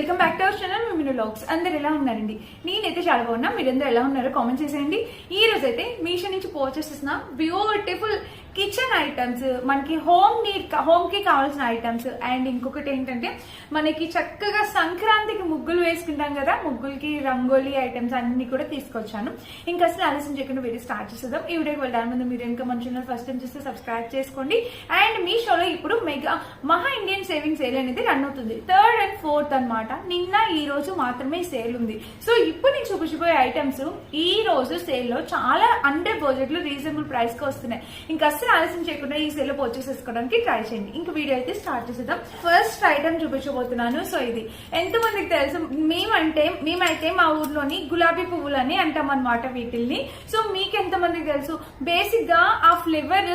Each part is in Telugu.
Welcome back to our channel మిమిను vlogs అందరు ఎలా ఉన్నారండి? నేనైతే చాలా బాగున్నా. మీరందరూ ఎలా ఉన్నారో కామెంట్ చేసేయండి. ఈ రోజు అయితే మీషో నుంచి పర్చేస్ చేసిన బ్యూటిఫుల్ కిచెన్ ఐటమ్స్ మనకి హోమ్ నీడ్ హోమ్కి కావాల్సిన ఐటమ్స్ అండ్ ఇంకొకటి ఏంటంటే మనకి చక్కగా సంక్రాంతికి ముగ్గులు వేసుకుంటాం కదా ముగ్గులకి రంగోలీ ఐటమ్స్ అన్ని కూడా తీసుకొచ్చాను. ఇంకా అసలు ఆలస్యం చేయకుండా వీడియో స్టార్ట్ చేసేద్దాం. ఈ వీడియోకి వెళ్ళడానికి ముందు మీరు ఇంకా మన ఛానల్ ఫస్ట్ టైం చూస్తే సబ్స్క్రైబ్ చేసుకోండి. అండ్ మీ షోలో ఇప్పుడు మెగా మహా ఇండియన్ సేవింగ్ సేల్ అనేది రన్ అవుతుంది. థర్డ్ అండ్ ఫోర్త్ అన్నమాట. నిన్న ఈ రోజు మాత్రమే సేల్ ఉంది. సో ఇప్పుడు నేను చూపించబోయే ఐటమ్స్ ఈ రోజు సేల్లో చాలా అండర్ బడ్జెట్లో రీజనబుల్ ప్రైస్కి వస్తున్నాయి. ఇంకా అస్సలు ఆలస్యం చేయకుండా ఈ సెల్ పర్చేస్ చేసుకోవడానికి ట్రై చేయండి. ఇంకా వీడియో అయితే స్టార్ట్ చేసేద్దాం. ఫస్ట్ ఐటమ్ చూపించబోతున్నాను. సో ఇది. ఎంత మందికి తెలుసు? మేమంటే మేమైతే మా ఊర్లోని గులాబీ పువ్వులని అంటాం అనమాట వీటిల్ని. సో మీకు ఎంత మందికి తెలుసు బేసిక్గా ఆ ఫ్లేవర్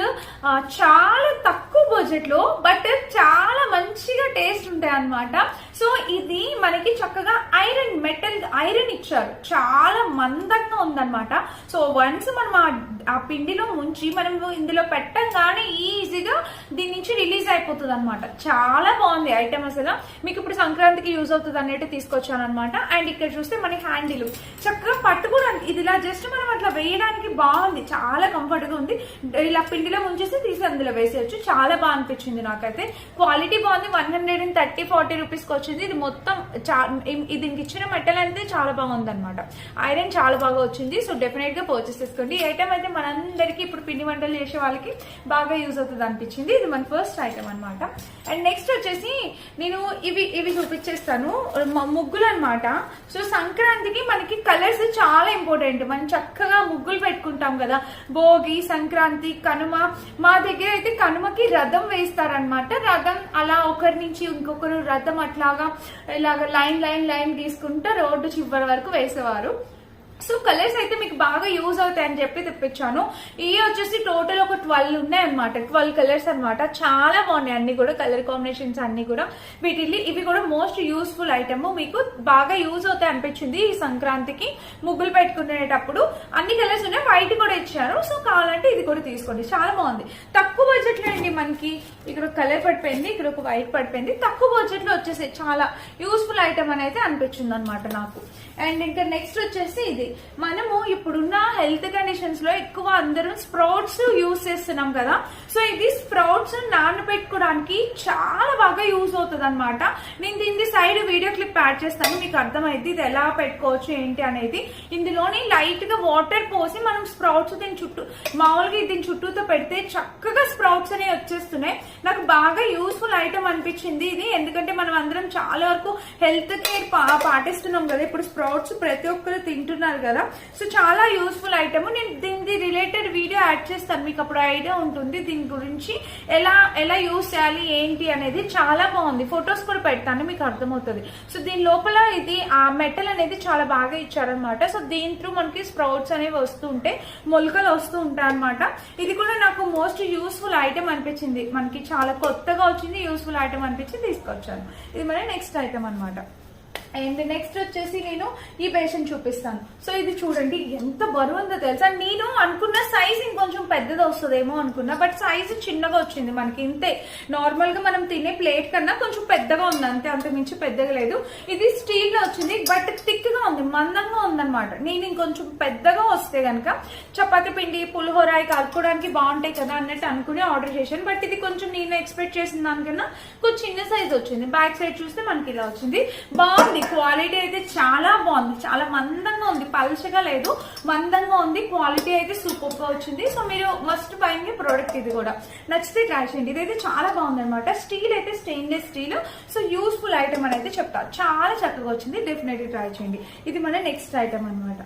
చాలా తక్కువ బడ్జెట్లో బట్ చాలా మంచిగా టేస్ట్ ఉంటాయి అనమాట సో ఇది మనకి చక్కగా ఐరన్ మెటల్ ఐరన్ ఇచ్చారు. చాలా మందంగా ఉందన్నమాట. సో వన్స్ మనం ఆ- ఆ పిండిలో ముంచి మనం ఇందులో పెట్టంగానే ఈజీగా దీని నుంచి రిలీజ్ అయిపోతుంది అనమాట చాలా బాగుంది ఐటమ్ అసలు. మీకు ఇప్పుడు సంక్రాంతికి యూజ్ అవుతుంది అన్నట్టు తీసుకొచ్చాను అనమాట అండ్ ఇక్కడ చూస్తే మనకి హ్యాండిల్. చక్కగా పట్టుకోవడానికి ఇది ఇలా జస్ట్ మనం అట్లా వేయడానికి బాగుంది. చాలా కంఫర్ట్గా ఉంది. ఇలా పిండిలో ముంచేసి తీసి అందులో వేసేయచ్చు. చాలా బాగా అనిపించింది నాకైతే. క్వాలిటీ బాగుంది. One hundred and thirty forty rupees వచ్చింది. ఇది మొత్తం ఇది దీనికి ఇచ్చిన మెటల్ అనేది చాలా బాగుంది అనమాట ఐరన్ చాలా బాగా వచ్చింది. సో డెఫినెట్గా పర్చేస్ చేసుకోండి. ఈ ఐటమ్ అయితే మనందరికి ఇప్పుడు పిండి వంటలు చేసే వాళ్ళకి బాగా యూజ్ అవుతుంది అనిపించింది. ఇది మన ఫస్ట్ ఐటమ్ అనమాట అండ్ నెక్స్ట్ వచ్చేసి నేను ఇవి ఇవి చూపించేస్తాను. ముగ్గులు అనమాట సో సంక్రాంతికి మనకి కలర్స్ చాలా ఇంపార్టెంట్ మనం చక్కగా ముగ్గులు పెట్టుకుంటాం కదా. భోగి సంక్రాంతి కనుమ. మా దగ్గర అయితే కనుమకి రథం వేస్తారనమాట రథం అలా ఒకరి నుంచి ఇంకొకరు రథం అట్లా ఇలాగ లైన్ లైన్ లైన్ గీసుకుంటూ రోడ్డు చివరి వరకు వేసేవారు. సో కలర్స్ అయితే మీకు బాగా యూజ్ అవుతాయి అని చెప్పి తెప్పించాను. ఇవి వచ్చేసి టోటల్ ఒక ట్వెల్వ్ ఉన్నాయి అనమాట ట్వెల్వ్ కలర్స్ అనమాట చాలా బాగున్నాయి. అన్ని కూడా కలర్ కాంబినేషన్స్ అన్ని కూడా. వీటిల్ని ఇవి కూడా మోస్ట్ యూస్ఫుల్ ఐటమ్ మీకు బాగా యూజ్ అవుతాయి అనిపించింది ఈ సంక్రాంతికి. ముగ్గులు పెట్టుకునేటప్పుడు. అన్ని కలర్స్ ఉన్నాయి. వైట్ కూడా ఇచ్చారు. సో కావాలంటే ఇది కూడా తీసుకోండి. చాలా బాగుంది. తక్కువ బడ్జెట్లో అండి మనకి. ఇక్కడ ఒక కలర్ పడిపోయింది. ఇక్కడ ఒక వైట్ పడిపోయింది. తక్కువ బడ్జెట్లో వచ్చేసి చాలా యూస్ఫుల్ ఐటమ్ అని అయితే అనిపించింది అనమాట నాకు. అండ్ ఇంకా నెక్స్ట్ వచ్చేసి ఇది. మనము ఇప్పుడున్న హెల్త్ కండిషన్స్లో ఎక్కువ అందరం స్ప్రౌట్స్ యూస్ చేస్తున్నాం కదా. సో ఇది స్ప్రౌట్స్ నానబెట్టుకోవడానికి చాలా బాగా యూజ్ అవుతుంది అనమాట నేను దీని సైడ్ వీడియో క్లిప్ యాడ్ చేస్తాను. మీకు అర్థమైంది ఇది ఎలా పెట్టుకోవచ్చు ఏంటి అనేది. ఇందులోని లైట్గా వాటర్ పోసి మనం స్ప్రౌట్స్ దీని చుట్టూ మామూలుగా దీని చుట్టూతో పెడితే చక్కగా స్ప్రౌట్స్ అనేవి వచ్చేస్తున్నాయి. నాకు బాగా యూస్ఫుల్ ఐటమ్ అనిపించింది ఇది. ఎందుకంటే మనం అందరం చాలా వరకు హెల్త్ కేర్ పాటిస్తున్నాం కదా. ఇప్పుడు స్ప్రౌట్స్ ప్రతి ఒక్కరు తింటున్నారు కదా. సో చాలా యూస్ఫుల్ ఐటమ్ నేను దీనికి రిలేటెడ్ వీడియో యాడ్ చేస్తాను. మీకు అప్పుడు ఐడియా ఉంటుంది దీని గురించి. ఎలా ఎలా యూస్ చేయాలి ఏంటి అనేది చాలా బాగుంది. ఫొటోస్ కూడా పెడతాను మీకు అర్థమవుతుంది. సో దీని లోపల ఇది ఆ మెటల్ అనేది చాలా బాగా ఇచ్చారనమాట సో దీని త్రూ మనకి స్ప్రౌట్స్ అనేవి వస్తూ ఉంటాయి మొలకలు వస్తూ ఉంటాయి అనమాట ఇది కూడా నాకు మోస్ట్ యూస్ఫుల్ ఐటమ్ అనిపించింది. మనకి చాలా కొత్తగా వచ్చింది యూస్ఫుల్ ఐటమ్ అనిపించి తీసుకొచ్చాను. ఇది మన నెక్స్ట్ ఐటమ్ అన్నమాట. అండ్ నెక్స్ట్ వచ్చేసి నేను ఈ బేషన్ చూపిస్తాను. సో ఇది చూడండి ఎంత బరువు ఉందో తెలుసా? నేను అనుకున్న సైజ్ ఇంకొంచెం పెద్దది వస్తుందేమో అనుకున్నా బట్ సైజ్ చిన్నగా వచ్చింది మనకి ఇంతే. నార్మల్గా మనం తినే ప్లేట్ కన్నా కొంచెం పెద్దగా ఉంది అంతే అంత మించి పెద్దగా లేదు. ఇది స్టీల్లో వచ్చింది బట్ థిక్గా ఉంది మందంగా ఉందన్నమాట. నేను ఇంకొంచెం పెద్దగా వస్తే గనక చపాతి పిండి పులిహోర కలుపుకోవడానికి బాగుంటాయి కదా అన్నట్టు అనుకుని ఆర్డర్ చేశాను. బట్ ఇది కొంచెం నేను ఎక్స్పెక్ట్ చేసిన దానికన్నా కొంచెం చిన్న సైజ్ వచ్చింది. బ్యాక్ సైడ్ చూస్తే మనకి ఇలా వచ్చింది. బాగుంది. క్వాలిటీ అయితే చాలా బాగుంది. చాలా మందంగా ఉంది. పలుచగా లేదు. మందంగా ఉంది. క్వాలిటీ అయితే సూపర్గా వచ్చింది. సో మీరు మస్ట్ బైంగ్ ప్రోడక్ట్ ఇది కూడా. నచ్చితే ట్రై చేయండి. ఇదైతే చాలా బాగుంది అనమాట స్టీల్ అయితే stainless steel so useful item అని అయితే చెప్తారు. చాలా చక్కగా వచ్చింది. డెఫినెట్లీ ట్రై చేయండి. ఇది మన నెక్స్ట్ ఐటమ్ అన్నమాట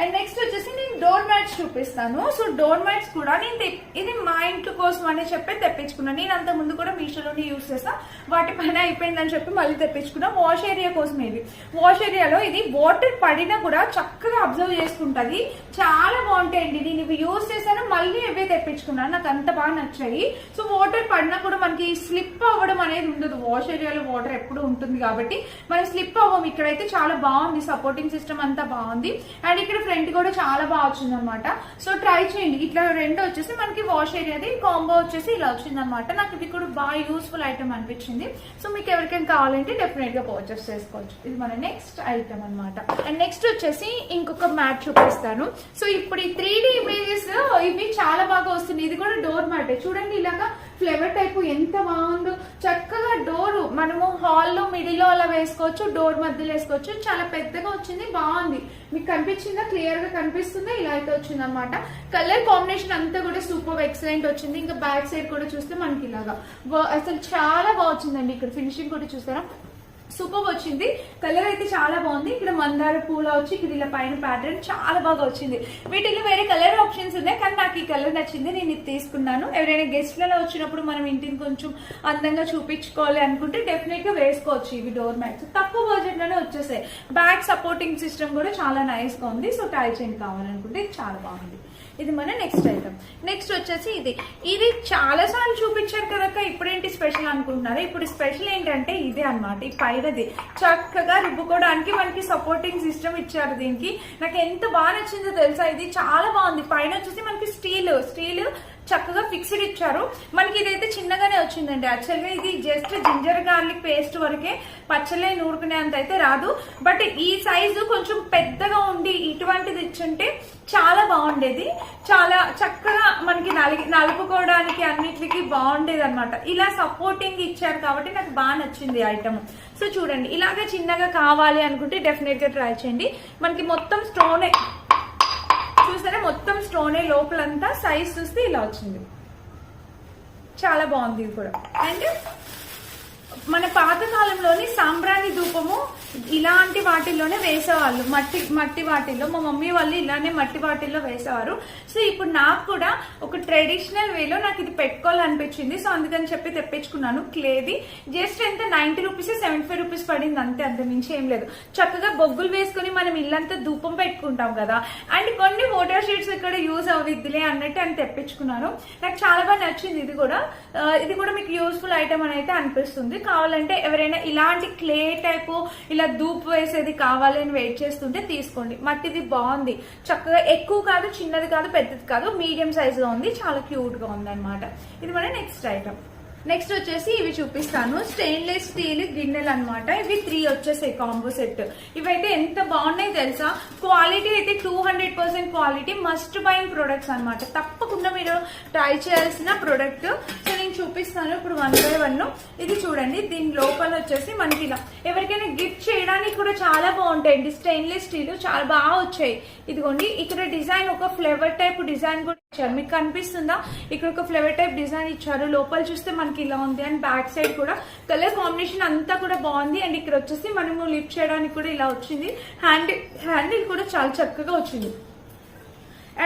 అండ్ నెక్స్ట్ వచ్చేసి నేను డోర్ మ్యాట్స్ చూపిస్తాను. సో డోర్ మ్యాట్స్ కూడా నేను ఇది మా ఇంటి కోసం అని చెప్పి తెప్పించుకున్నాను నేను అంత ముందు కూడా మీషోలోనే యూస్ చేస్తా వాటి పైన అయిపోయిందని చెప్పి మళ్ళీ తెప్పించుకున్నా. వాష్ ఏరియా కోసం ఇది. వాష్ ఏరియాలో ఇది వాటర్ పడినా కూడా చక్కగా అబ్జర్వ్ చేసుకుంటుంది. చాలా బాగుంటాయండి. నేను ఇవి యూస్ చేశాను మళ్ళీ ఇవే తెప్పించుకున్నాను నాకు అంత బాగా నచ్చాయి. సో వాటర్ పడినా కూడా మనకి స్లిప్ అవ్వడం అనేది ఉండదు. వాష్ ఏరియాలో వాటర్ ఎప్పుడు ఉంటుంది కాబట్టి మనం స్లిప్ అవ్వం. ఇక్కడైతే చాలా బాగుంది. సపోర్టింగ్ సిస్టమ్ అంతా బాగుంది. అండ్ ఇక్కడ ఫ్రంట్ కూడా చాలా బాగా వచ్చింది అనమాట సో ట్రై చేయండి. ఇట్లా రెండు వచ్చేసి మనకి వాష్ ఏరియాది కాంబో వచ్చేసి ఇలా వచ్చింది అనమాట నాకు ఇది కూడా బాగా యూస్ఫుల్ ఐటమ్ అనిపించింది. సో మీకు ఎవరికైనా కావాలంటే డెఫినెట్గా పర్చేస్ చేసుకోవచ్చు. ఇది మన నెక్స్ట్ ఐటమ్ అనమాట అండ్ నెక్స్ట్ వచ్చేసి ఇంకొక మ్యాట్ చూపిస్తాను. సో ఇప్పుడు ఈ త్రీ డి ఇమేజెస్ ఇవి చాలా బాగా వస్తుంది ఇది కూడా డోర్ మ్యాటే చూడండి ఇలాగా ఫ్లేవర్ టైప్ ఎంత బాగుందో. చక్కగా డోర్ మనము హాల్లో మిడిల్లో అలా వేసుకోవచ్చు డోర్ మధ్యలో వేసుకోవచ్చు. చాలా పెద్దగా వచ్చింది బాగుంది. మీకు కనిపించిందా? క్లియర్గా కనిపిస్తుందా? ఇలా అయితే వచ్చింది అనమాట కలర్ కాంబినేషన్ అంతా కూడా సూపర్ ఎక్సలెంట్ వచ్చింది. ఇంకా బ్యాక్ సైడ్ కూడా చూస్తే మనకి ఇలాగా అసలు చాలా బాగా వచ్చిందండి. ఇక్కడ ఫినిషింగ్ కూడా చూసారా? సూపర్ వచ్చింది. కలర్ అయితే చాలా బాగుంది. ఇక్కడ మందార పూల వచ్చి ఇక్కడ ఇలా పైన ప్యాటర్న్ చాలా బాగా వచ్చింది. వీటిలో వేరే కలర్ ఆప్షన్స్ ఉన్నాయి కానీ నాకు ఈ కలర్ నచ్చింది. నేను ఇది తీసుకున్నాను. ఎవరైనా గెస్ట్లలో వచ్చినప్పుడు మనం ఇంటిని కొంచెం అందంగా చూపించుకోవాలి అనుకుంటే డెఫినెట్గా వేసుకోవచ్చు ఇవి డోర్ మ్యాట్స్ తక్కువ బడ్జెట్లోనే వచ్చేసాయి. బ్యాక్ సపోర్టింగ్ సిస్టమ్ కూడా చాలా నైస్గా ఉంది. సో టై చైన్ కావాలనుకుంటే ఇది చాలా బాగుంది. ఇది మన నెక్స్ట్ ఐటమ్ నెక్స్ట్ వచ్చేసి ఇది. ఇది చాలా సార్లు చూపించారు కనుక ఇప్పుడేంటి స్పెషల్ అనుకుంటున్నారు? ఇప్పుడు స్పెషల్ ఏంటంటే ఇదే అన్నమాట. ఈ అనేది చక్కగా రుబ్బుకోవడానికి మనకి సపోర్టింగ్ సిస్టమ్ ఇచ్చారు దీనికి. నాకు ఎంత బాగా నచ్చిందో తెలుసా? ఇది చాలా బాగుంది. పైన వచ్చేసి మనకి స్టీల్ స్టీల్ చక్కగా ఫిక్స్డ్ ఇచ్చారు. మనకి ఇదైతే చిన్నగానే వచ్చిందండి. యాక్చువల్గా ఇది జస్ట్ జింజర్ గార్లిక్ పేస్ట్ వరకే పచ్చలే నూరుకునే అంత అయితే రాదు. బట్ ఈ సైజు కొంచెం పెద్దగా కూర్చుంటే చాలా బాగుండేది. చాలా చక్కగా మనకి నలిగి నలుపుకోవడానికి అన్నిటికీ బాగుండేది అనమాట ఇలా సపోర్టింగ్ ఇచ్చారు కాబట్టి నాకు బాగా నచ్చింది ఐటమ్ సో చూడండి ఇలాగే చిన్నగా కావాలి అనుకుంటే డెఫినెట్గా ట్రై చేయండి. మనకి మొత్తం స్టోనే చూసారా? మొత్తం స్టోనే లోపలంతా సైజ్ చూస్తే ఇలా వచ్చింది. చాలా బాగుంది కూడా. అండ్ మన పాత కాలంలోని సాంబ్రాణి ధూపము ఇలాంటి వాటిల్లోనే వేసేవాళ్ళు. మట్టి మట్టి వాటిల్లో. మా మమ్మీ వాళ్ళు ఇలానే మట్టి వాటిల్లో వేసేవారు. సో ఇప్పుడు నాకు కూడా ఒక ట్రెడిషనల్ వేలో నాకు ఇది పెట్టుకోవాలనిపించింది. సో అందుకని చెప్పి తెప్పించుకున్నాను. క్లేది. జస్ట్ ఎంత? Ninety rupees seventy five rupees పడింది అంతే. అంత మించి ఏం లేదు. చక్కగా బొగ్గులు వేసుకుని మనం ఇల్లంతా ధూపం పెట్టుకుంటాం కదా. అండ్ కొన్ని ఫోటో షీట్స్ ఇక్కడ యూజ్ అవ్విద్దిలే అన్నట్టు అని తెప్పించుకున్నాను. నాకు చాలా బాగా నచ్చింది ఇది కూడా. ఇది కూడా మీకు యూస్ఫుల్ ఐటమ్ అని అయితే అనిపిస్తుంది. కావాలంటే ఎవరైనా ఇలాంటి క్లే టైపు ఇలా దూపు వేసేది కావాలి అని వెయిట్ చేస్తుంటే తీసుకోండి. మట్టిది బాగుంది. చక్కగా ఎక్కువ కాదు చిన్నది కాదు పెద్దది కాదు మీడియం సైజ్ ఉంది చాలా క్యూట్గా ఉంది అనమాట ఇది మన నెక్స్ట్ ఐటమ్ నెక్స్ట్ వచ్చేసి ఇవి చూపిస్తాను. స్టెయిన్లెస్ స్టీల్ గిన్నెలు అన్నమాట. ఇవి త్రీ వచ్చేసాయి కాంబో సెట్ ఇవైతే ఎంత బాగున్నాయి తెలుసా? క్వాలిటీ అయితే two hundred percent quality must buying products అనమాట తప్పకుండా మీరు ట్రై చేయాల్సిన ప్రొడక్ట్ సో నేను చూపిస్తాను ఇప్పుడు వన్ బై వన్ ఇది చూడండి దీని లోపల వచ్చేసి మనకి ఇలా. ఎవరికైనా గిఫ్ట్ చేయడానికి కూడా చాలా బాగుంటాయండి. స్టెయిన్లెస్ స్టీల్ చాలా బాగా వచ్చాయి. ఇదిగోండి ఇక్కడ డిజైన్ ఒక ఫ్లేవర్ టైప్ డిజైన్ కూడా ఇచ్చారు. మీకు కనిపిస్తుందా? ఇక్కడ ఒక ఫ్లేవర్ టైప్ డిజైన్ ఇచ్చారు. లోపల చూస్తే మనకి ఇలా ఉంది. అండ్ బ్యాక్ సైడ్ కూడా కలర్ కాంబినేషన్ అంతా కూడా బాగుంది. అండ్ ఇక్కడ వచ్చేసి మనము లిఫ్ట్ చేయడానికి కూడా ఇలా వచ్చింది. హ్యాండిల్ హ్యాండిల్ కూడా చాలా చక్కగా వచ్చింది.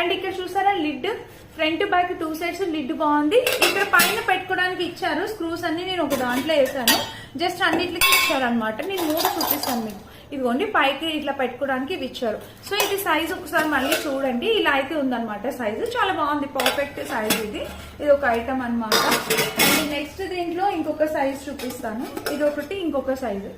అండ్ ఇక్కడ చూసారా lid? Front back two sides lid బాగుంది. ఇక్కడ పైన పెట్టుకోవడానికి ఇచ్చారు. స్క్రూస్ అన్ని నేను ఒక దాంట్లో వేసాను. జస్ట్ అన్నిటికి ఇచ్చారు అనమాట నేను మూడు చూపిస్తాను మీకు. ఇదిగోండి పైకి ఇట్లా పెట్టుకోవడానికి ఇవి ఇచ్చారు. సో ఇది సైజ్ ఒకసారి మళ్ళీ చూడండి. ఇలా అయితే ఉందనమాట సైజు చాలా బాగుంది. పర్ఫెక్ట్ సైజ్ ఇది. ఇది ఒక ఐటమ్ అన్నమాట. అండ్ నెక్స్ట్ దీంట్లో ఇంకొక సైజ్ చూపిస్తాను. ఇది ఒకటి ఇంకొక సైజు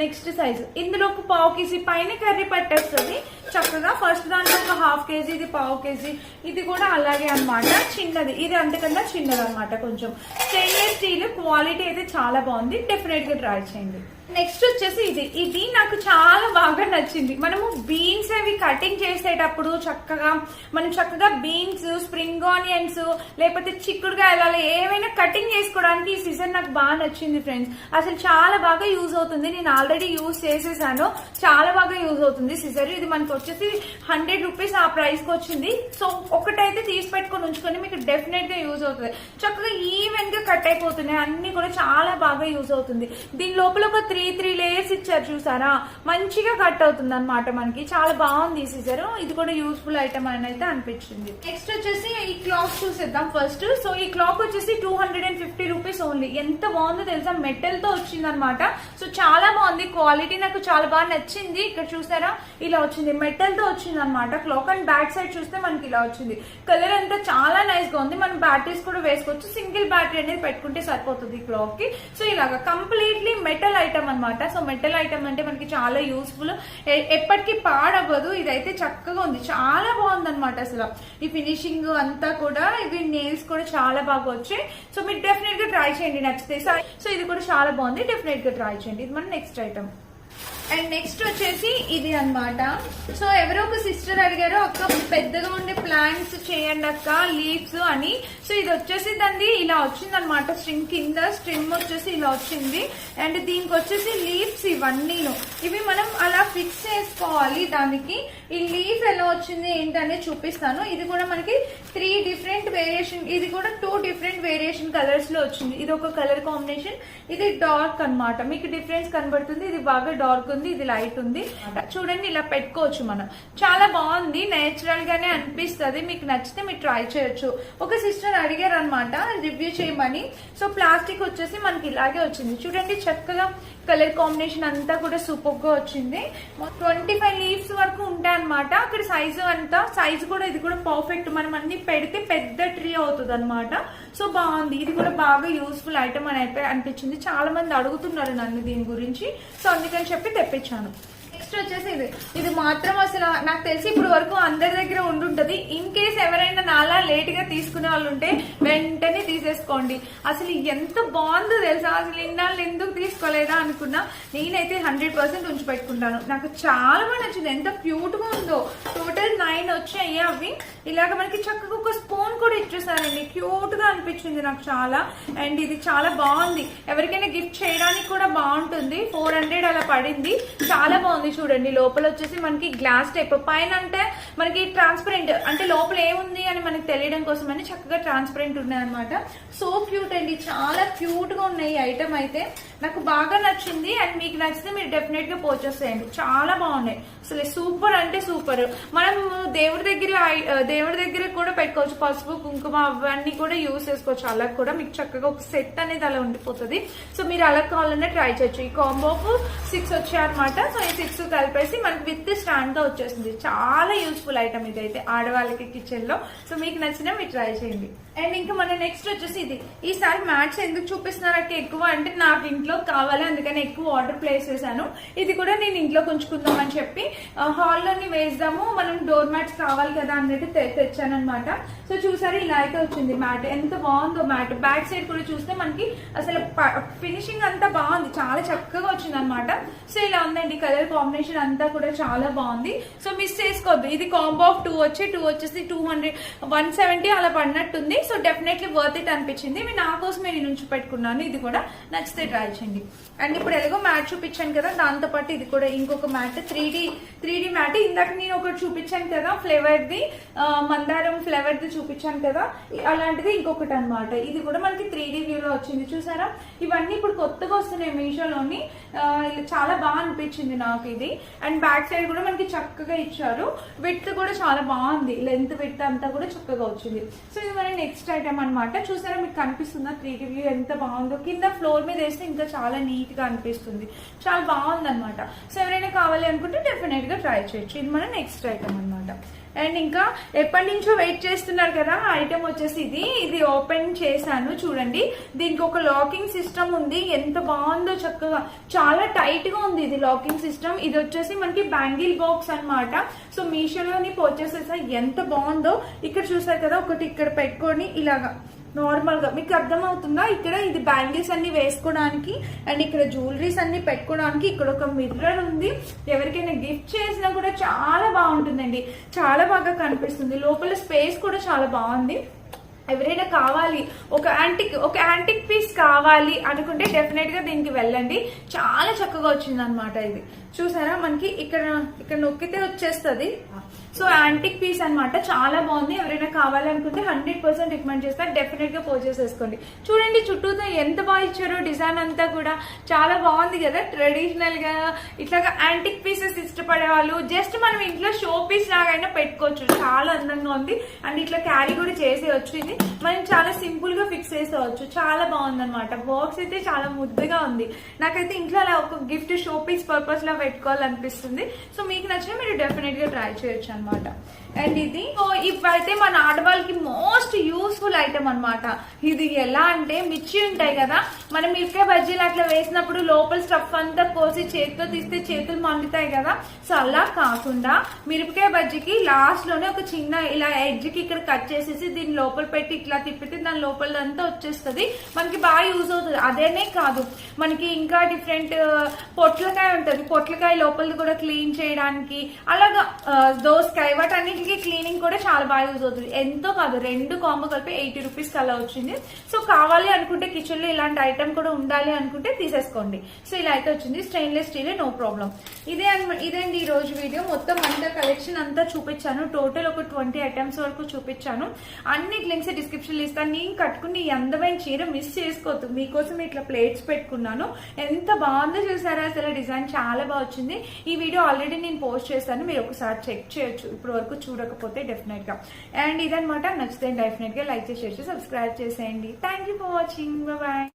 నెక్స్ట్ సైజు ఇందులో ఒక పావు కేజీ పైన కర్రీ పట్టేస్తుంది. చక్కగా ఫస్ట్ దాంట్లో ఒక హాఫ్ కేజీ ఇది పావు కేజీ. ఇది కూడా అలాగే అనమాట చిన్నది. ఇది అంతకన్నా చిన్నది అనమాట కొంచెం. స్టెయిన్లెస్ స్టీల్ క్వాలిటీ అయితే చాలా బాగుంది. డెఫినెట్గా ట్రై చేయండి. నెక్స్ట్ వచ్చేసి ఇది. ఇది నాకు చాలా నచ్చింది. మనము బీన్స్ అవి కటింగ్ చేసేటప్పుడు చక్కగా మనం చక్కగా బీన్స్ స్ప్రింగ్ ఆనియన్స్ లేకపోతే చిక్కుడుకాయలు ఏమైనా కటింగ్ చేసుకోవడానికి ఈ సీజన్ నాకు బాగా నచ్చింది ఫ్రెండ్స్ అసలు చాలా బాగా యూజ్ అవుతుంది. నేను ఆల్రెడీ యూజ్ చేసేసాను. చాలా బాగా యూజ్ అవుతుంది సిజర్ ఇది మనకు వచ్చేసి హండ్రెడ్ రూపీస్ ఆ ప్రైస్కి వచ్చింది. సో ఒకటైతే తీసి పెట్టుకొని ఉంచుకొని మీకు డెఫినెట్గా యూజ్ అవుతుంది. చక్కగా ఈవెన్గా కట్ అయిపోతున్నాయి. అన్ని కూడా చాలా బాగా యూజ్ అవుతుంది. దీని లోపల ఒక త్రీ త్రీ లేయర్స్ ఇచ్చారు చూసారా? మంచిగా కట్ అవుతుంది అనమాట మనకి. చాలా బాగుంది ఈ సిజర్ ఇది కూడా యూస్ఫుల్ ఐటమ్ అని అయితే అనిపించింది. నెక్స్ట్ వచ్చేసి ఈ క్లాక్ చూసేద్దాం ఫస్ట్ సో ఈ క్లాక్ వచ్చేసి two hundred and fifty rupees only ఎంత బాగుందో తెలుసా? మెటల్తో వచ్చింది అనమాట సో చాలా బాగుంది. క్వాలిటీ నాకు చాలా బాగా నచ్చింది. ఇక్కడ చూసారా? ఇలా వచ్చింది. మెటల్తో వచ్చింది అనమాట క్లాక్ అండ్ బ్యాక్ సైడ్ చూస్తే మనకి ఇలా వచ్చింది. కలర్ అంతా చాలా నైస్గా ఉంది. మనం బ్యాటరీస్ కూడా వేసుకోవచ్చు. సింగిల్ బ్యాటరీ అనేది పెట్టుకుంటే సరిపోతుంది ఈ క్లాక్కి. సో ఇలాగా కంప్లీట్లీ మెటల్ ఐటమ్ అన్నమాట. సో మెటల్ ఐటమ్ అంటే మనకి చాలా యూస్ఫుల్ ఎప్పటికీ పాడవ్వదు. ఇదైతే చక్కగా ఉంది. చాలా బాగుంది అనమాట అసలు. ఈ ఫినిషింగ్ అంతా కూడా ఇవి నెయిల్స్ కూడా చాలా బాగా వచ్చాయి. సో మీరు డెఫినెట్గా ట్రై చేయండి నచ్చితే. సో- సో ఇది కూడా చాలా బాగుంది. డెఫినెట్గా ట్రై చేయండి. ఇది మన నెక్స్ట్ ఐటమ్ అండ్ నెక్స్ట్ వచ్చేసి ఇది అన్నమాట. సో ఎవరో ఒక సిస్టర్ అడిగారు అక్క పెద్దగా ఉండే ప్లాంట్స్ చేయండి అక్క లీవ్స్ అని. సో ఇది వచ్చేసి దాన్ని ఇలా వచ్చింది అనమాట స్ట్రింగ్ కింద స్ట్రింగ్ వచ్చేసి ఇలా వచ్చింది. అండ్ దీనికి వచ్చేసి లీవ్స్ ఇవన్నీను. ఇవి మనం అలా ఫిక్స్ చేసుకోవాలి దానికి. ఈ లీఫ్ ఎలా వచ్చింది ఏంటనేది చూపిస్తాను. ఇది కూడా మనకి త్రీ డిఫరెంట్ వేరియేషన్ ఇది కూడా టూ డిఫరెంట్ వేరియేషన్ కలర్స్లో వచ్చింది. ఇది ఒక కలర్ కాంబినేషన్ ఇది డార్క్ అన్నమాట. మీకు డిఫరెన్స్ కనబడుతుంది. ఇది బాగా డార్క్ ఉంది ఇది లైట్ ఉంది. చూడండి ఇలా పెట్టుకోవచ్చు మనం. చాలా బాగుంది నేచురల్ గానే అనిపిస్తుంది. మీకు నచ్చితే మీరు ట్రై చేయొచ్చు. ఒక సిస్టర్ అడిగారు అనమాట రివ్యూ చేయమని. సో ప్లాస్టిక్ వచ్చేసి మనకి ఇలాగే వచ్చింది. చూడండి చక్కగా కలర్ కాంబినేషన్ అంతా కూడా సూపర్గా వచ్చింది ట్వంటీ ఫైవ్ లీవ్స్ వరకు ఉంటాయి అనమాట అక్కడ సైజు అంతా సైజు కూడా ఇది కూడా పర్ఫెక్ట్ మనం అన్ని పెడితే పెద్ద ట్రీ అవుతుంది అనమాట సో బాగుంది. ఇది కూడా బాగా యూస్ఫుల్ ఐటమ్ అని అనిపించింది. చాలా మంది అడుగుతున్నారు నన్ను దీని గురించి. సో అందుకని చెప్పి తెప్పించాను. నెక్స్ట్ వచ్చేసి ఇది. ఇది మాత్రం అసలు నాకు తెలిసి ఇప్పుడు వరకు అందరి దగ్గర ఉండుంటది. ఇన్ కేస్ ఎవరైనా నాలా లేట్గా తీసుకునే వాళ్ళు ఉంటే వెంటనే తీసేసుకోండి. అసలు ఎంత బాగుందో తెలుసా? అసలు ఇన్నాళ్ళు ఎందుకు తీసుకోలేదా అనుకున్నా నేనైతే హండ్రెడ్ పర్సెంట్ ఉంచి పెట్టుకుంటాను. నాకు చాలా బాగా నచ్చింది. ఎంత క్యూట్గా ఉందో. టోటల్ నైన్ వచ్చాయి అవి. ఇలాగ మనకి చక్కగా ఒక స్పూన్ కూడా ఇచ్చేసారండి. క్యూట్గా అనిపించింది నాకు చాలా. అండ్ ఇది చాలా బాగుంది. ఎవరికైనా గిఫ్ట్ చేయడానికి కూడా బాగుంటుంది. ఫోర్ హండ్రెడ్ అలా పడింది. చాలా బాగుంది. చూడండి లోపల వచ్చేసి మనకి గ్లాస్ టైప్. పైన అంటే మనకి ట్రాన్స్పరెంట్ అంటే లోపల ఏముంది అని మనకి తెలియడం కోసం అని చక్కగా ట్రాన్స్పరెంట్ ఉన్నాయి అనమాట సో క్యూట్ అండి చాలా క్యూట్గా ఉన్నాయి ఐటమ్ అయితే నాకు బాగా నచ్చింది. అండ్ మీకు నచ్చితే మీరు డెఫినెట్గా పర్చేస్ చేయండి. చాలా బాగున్నాయి. అసలు సూపర్ అంటే సూపర్. మనం దేవుడి దగ్గర ఐ- దేవుడి దగ్గర కూడా పెట్టుకోవచ్చు. పసుపు కుంకుమ అవన్నీ కూడా యూస్ చేసుకోవచ్చు. అలా కూడా మీకు చక్కగా ఒక సెట్ అనేది అలా ఉండిపోతుంది. సో మీరు అలా కావాలన్నా ట్రై చేయొచ్చు. ఈ కాంబోకు సిక్స్ వచ్చాయన్నమాట. సో ఈ సిక్స్ కలిపేసి మనకి విత్ స్టాండ్తో వచ్చేసింది చాలా యూస్ఫుల్ ఐటమ్ ఇదైతే ఆడవాళ్ళకి కిచెన్లో. సో మీకు నచ్చిన మీరు ట్రై చేయండి. అండ్ ఇంకా మన నెక్స్ట్ వచ్చేసి ఇది. ఈసారి మ్యాట్స్ ఎందుకు చూపిస్తున్నారంటే ఎక్కువ అంటే నాకు ఇంట్లో కావాలి అందుకని ఎక్కువ ఆర్డర్ ప్లేస్ చేశాను. ఇది కూడా నేను ఇంట్లో ఉంచుకుందాం అని చెప్పి హాల్లోని వేద్దాము మనం డోర్ మ్యాట్స్ కావాలి కదా అన్నట్టు తె- తెచ్చానన్నమాట. సో చూసారు ఇలా అయితే వచ్చింది మ్యాట్ ఎంత బాగుందో మ్యాట్ బ్యాక్ సైడ్ కూడా చూస్తే మనకి అసలు ఫినిషింగ్ అంతా బాగుంది. చాలా చక్కగా వచ్చింది అనమాట సో ఇలా ఉందండి. కలర్ కాంబినేషన్ అంతా కూడా చాలా బాగుంది. సో మిస్ చేసుకోవద్దు. ఇది కాంబో ఆఫ్ టూ వచ్చి టూ వచ్చేసి టూ హండ్రెడ్ వన్ సెవెంటీ అలా పడినట్టుంది. సో డెఫినెట్లీ వర్త్ ఇట్ అనిపించింది. మీ నా కోసమే నేను ఉంచి పెట్టుకున్నాను. ఇది కూడా నచ్చితే ట్రై చేయండి. అండ్ ఇప్పుడు ఎలాగో మ్యాట్ చూపించాను కదా దాంతో పాటు ఇది కూడా ఇంకొక mat three D three D mat. ఇందాక నేను ఒకటి చూపించాను కదా ఫ్లేవర్ ది మందారం ఫ్లేవర్ ది చూపించాను కదా అలాంటిది ఇంకొకటి అన్నమాట. ఇది కూడా మనకి త్రీ డి వ్యూలో వచ్చింది. చూసారా? ఇవన్నీ ఇప్పుడు కొత్తగా వస్తున్నాయి మీషోలోని. చాలా బాగా అనిపించింది నాకు ఇది. అండ్ బ్యాక్ సైడ్ కూడా మనకి చక్కగా ఇచ్చారు. విత్ కూడా చాలా బాగుంది. లెంత్ విత్ అంతా కూడా చక్కగా వచ్చింది. సో ఇది మనం నెక్స్ట్ నెక్స్ట్ ఐటమ్ అన్నమాట. చూసారా మీకు కనిపిస్తుందా? త్రీ డి వ్యూ ఎంత బాగుందో. కింద ఫ్లోర్ మీద వేస్తే ఇంకా చాలా నీట్గా అనిపిస్తుంది. చాలా బాగుంది అనమాట సో ఎవరైనా కావాలి అనుకుంటే డెఫినెట్గా ట్రై చేయొచ్చు. ఇది మన నెక్స్ట్ ఐటమ్ అన్నమాట. అండ్ ఇంకా ఎప్పటి నుంచో వెయిట్ చేస్తున్నారు కదా ఐటమ్ వచ్చేసి ఇది. ఇది ఓపెన్ చేశాను చూడండి. దీనికి ఒక లాకింగ్ సిస్టమ్ ఉంది. ఎంత బాగుందో చక్కగా. చాలా టైట్గా ఉంది ఇది లాకింగ్ సిస్టమ్ ఇది వచ్చేసి మనకి బ్యాంగిల్ బాక్స్ అన్నమాట. సో మీషోలోని పర్చేస్ చేసా ఎంత బాగుందో. ఇక్కడ చూసారు కదా ఒకటి ఇక్కడ పెట్టుకొని ఇలాగా. నార్మల్గా మీకు అర్థమవుతుందా? ఇక్కడ ఇది బ్యాంగిల్స్ అన్ని వేసుకోవడానికి అండ్ ఇక్కడ జ్యువెలరీస్ అన్ని పెట్టుకోవడానికి ఇక్కడ ఒక మిర్రర్ ఉంది. ఎవరికైనా గిఫ్ట్ చేసినా కూడా చాలా బాగుంటుందండి. చాలా బాగా కనిపిస్తుంది. లోపల స్పేస్ కూడా చాలా బాగుంది. ఎవరైనా కావాలి ఒక యాంటిక్ ఒక యాంటిక్ పీస్ కావాలి అనుకుంటే డెఫినెట్గా దీనికి వెళ్ళండి. చాలా చక్కగా వచ్చింది అనమాట ఇది. చూసారా? మనకి ఇక్కడ ఇక్కడ నొక్కితే వచ్చేస్తుంది. సో యాంటిక్ పీస్ అన్నమాట. చాలా బాగుంది. ఎవరైనా కావాలనుకుంటే హండ్రెడ్ పర్సెంట్ రికమెండ్ చేస్తారు డెఫినెట్గా పర్చేస్ చేసుకోండి. చూడండి చుట్టూతో ఎంత బాగా ఇచ్చారో డిజైన్ అంతా కూడా. చాలా బాగుంది కదా. ట్రెడిషనల్గా ఇట్లాగా యాంటిక్ పీసెస్ ఇష్టపడే వాళ్ళు జస్ట్ మనం ఇంట్లో షో పీస్ లాగైనా పెట్టుకోవచ్చు. చాలా అందంగా ఉంది. అండ్ ఇట్లా క్యారీ కూడా చేసేయచ్చు ఇది. మనం చాలా సింపుల్గా ఫిక్స్ చేసేవచ్చు చాలా బాగుంది అనమాట బాక్స్ అయితే చాలా ముద్దుగా ఉంది. నాకైతే ఇంట్లో అలా ఒక గిఫ్ట్ షో పీస్ పర్పస్ లా పెట్టుకోవాలనిపిస్తుంది. సో మీకు నచ్చిన మీరు డెఫినెట్గా ట్రై చేయొచ్చు అనమాట అండ్ ఇది సో ఇవైతే మన ఆడవాళ్ళకి మోస్ట్ యూస్ఫుల్ ఐటమ్ అనమాట ఇది ఎలా అంటే మిర్చి ఉంటాయి కదా మనం మిరపకాయ బజ్జీలు అట్లా వేసినప్పుడు లోపల స్టఫ్ అంతా పోసి చేతితో తీస్తే చేతులు మండుతాయి కదా. సో అలా కాకుండా మిరపకాయ బజ్జీకి లాస్ట్లోనే ఒక చిన్న ఇలా ఎడ్జ్కి ఇక్కడ కట్ చేసేసి దీని లోపల పెట్టి ఇట్లా తిప్పితే దాని లోపలంతా వచ్చేస్తుంది. మనకి బాగా యూజ్ అవుతుంది. అదేనే కాదు. మనకి ఇంకా డిఫరెంట్ పొట్లకాయ ఉంటుంది. పొట్లకాయ లోపలిది కూడా క్లీన్ చేయడానికి అలాగా దోశ దోసకాయ అన్నింటికి క్లీనింగ్ కూడా చాలా బాగా యూజ్ అవుతుంది. ఎంతో కాదు రెండు కాంబో కలిపి ఎయిటీ రూపీస్ అలా వచ్చింది. సో కావాలి అనుకుంటే కిచెన్లో ఇలాంటి ఐటమ్ కూడా ఉండాలి అనుకుంటే తీసేసుకోండి. సో ఇలా అయితే వచ్చింది. స్టెయిన్లెస్ స్టీల్ నో ప్రాబ్లం ఇదే అన్నమా- ఇదేంటి ఈ రోజు వీడియో మొత్తం అంతా కలెక్షన్ అంతా చూపించాను. టోటల్ ఒక ట్వంటీ ఐటమ్స్ వరకు చూపించాను. అన్ని లింక్స్ డిస్క్రిప్షన్ ఇస్తాను. నేను కట్టుకుని అందమైన చీర మిస్ చేసుకోవద్దు. మీకోసం ఇట్లా ప్లేట్స్ పెట్టుకున్నాను. ఎంత బాగుందో చూసారా? అసలు డిజైన్ చాలా బాగా వచ్చింది. ఈ వీడియో ఆల్రెడీ నేను పోస్ట్ చేశాను. మీరు ఒకసారి చెక్ చేయొచ్చు. ఇప్పుడు వరకు చూడకపోతే డెఫినెట్గా. అండ్ ఇదనమాట నచ్చితే డెఫినెట్గా లైక్ చేసి సబ్స్క్రైబ్ చేసేయండి. Thank you for watching bye